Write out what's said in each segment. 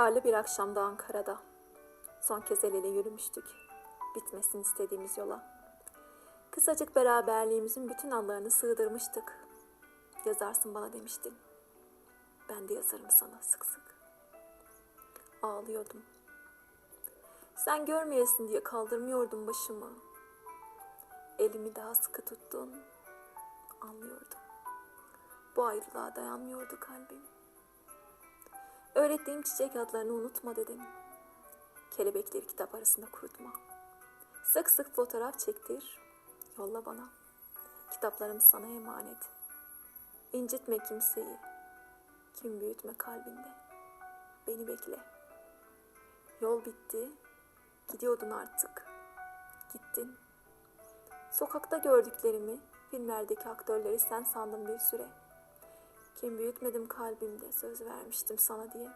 Karlı bir akşamda Ankara'da. Son kez el ele yürümüştük. Bitmesini istediğimiz yola. Kısacık beraberliğimizin bütün anlarını sığdırmıştık. Yazarsın bana demiştin. Ben de yazarım sana sık sık. Ağlıyordum. Sen görmeyesin diye kaldırmıyordum başımı. Elimi daha sıkı tuttun. Anlıyordum. Bu ayrılığa dayanmıyordu kalbim. Öğrettiğim çiçek adlarını unutma dedim. Kelebekleri kitap arasında kurutma. Sık sık fotoğraf çektir, yolla bana. Kitaplarım sana emanet. İncitme kimseyi, kim büyütme kalbinde. Beni bekle. Yol bitti, gidiyordun artık. Gittin. Sokakta gördüklerimi, filmlerdeki aktörleri sen sandım bir süre. Kim büyütmedim kalbimde söz vermiştim sana diye.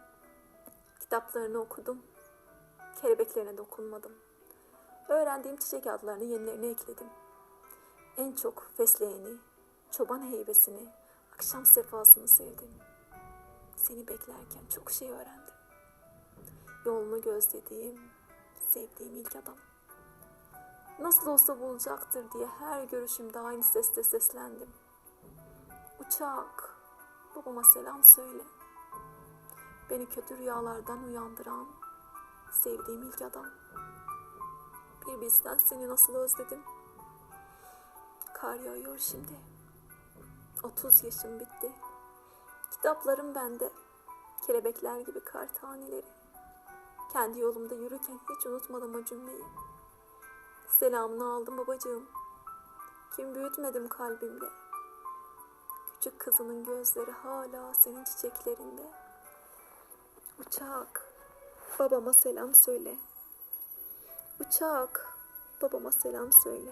Kitaplarını okudum. Kelebeklerine dokunmadım. Öğrendiğim çiçek adlarını yenilerine ekledim. En çok fesleğeni, çoban heybesini, akşam sefasını sevdim. Seni beklerken çok şey öğrendim. Yolunu gözlediğim, sevdiğim ilk adam. Nasıl olsa bulacaktır diye her görüşümde aynı sesle seslendim. Uçak, babama selam söyle. Beni kötü rüyalardan uyandıran sevdiğim ilk adam. Bir bilsen seni nasıl özledim. Kar yağıyor şimdi. 30 yaşım bitti. Kitaplarım bende. Kelebekler gibi kar taneleri. Kendi yolumda yürürken hiç unutmadım o cümleyi. Selamını aldım babacığım. Kim büyütmedim kalbimde. Küçük kızının gözleri hala senin çiçeklerinde. Uçak, babama selam söyle. Uçak, babama selam söyle.